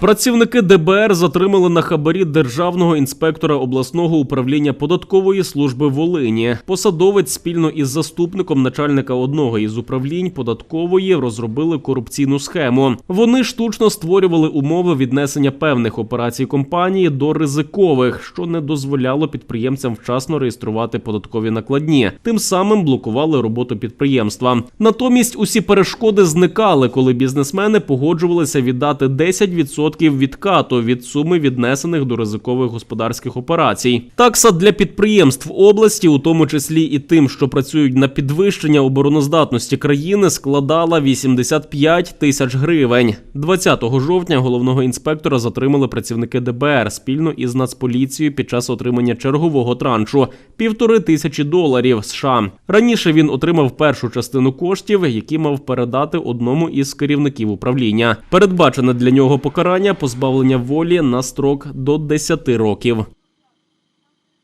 Працівники ДБР затримали на хабарі державного інспектора обласного управління податкової служби Волині. Посадовець спільно із заступником начальника одного із управлінь податкової розробили корупційну схему. Вони штучно створювали умови віднесення певних операцій компанії до ризикових, що не дозволяло підприємцям вчасно реєструвати податкові накладні. Тим самим блокували роботу підприємства. Натомість усі перешкоди зникали, коли бізнесмени погоджувалися віддати 10% відкату від суми віднесених до ризикових господарських операцій. Такса для підприємств області, у тому числі і тим, що працюють на підвищення обороноздатності країни, складала 85 тисяч гривень. 20 жовтня головного інспектора затримали працівники ДБР спільно із Нацполіцією під час отримання чергового траншу півтори тисячі доларів США. Раніше він отримав першу частину коштів, які мав передати одному із керівників управління. Передбачене для нього покарання позбавлення волі на строк до 10 років.